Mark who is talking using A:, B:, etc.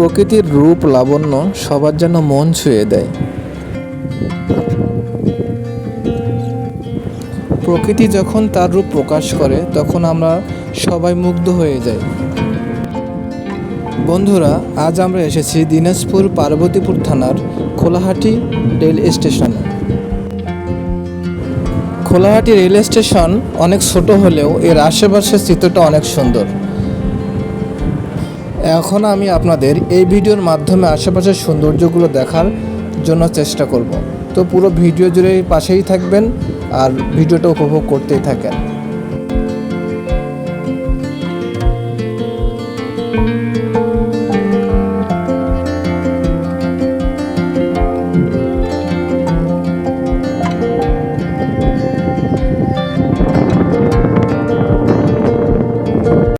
A: প্রকৃতির রূপ লাবণ্য সবার যেন মন ছুঁয়ে দেয়। প্রকৃতি যখন তার রূপ প্রকাশ করে, তখন আমরা সবাই মুগ্ধ হয়ে যাই। বন্ধুরা, আজ আমরা এসেছি দিনাজপুর পার্বতীপুর থানার খোলাহাটি রেল স্টেশনে। খোলাহাটি রেল স্টেশন অনেক ছোট হলেও এর আশেপাশের চিত্রটা অনেক সুন্দর। এখন আমি আপনাদের এই ভিডিওর মাধ্যমে আশেপাশের সৌন্দর্যগুলো দেখার জন্য চেষ্টা করব। তো পুরো ভিডিও জুড়ে পাশেই থাকবেন আর ভিডিওটা উপভোগ করতেই থাকেন।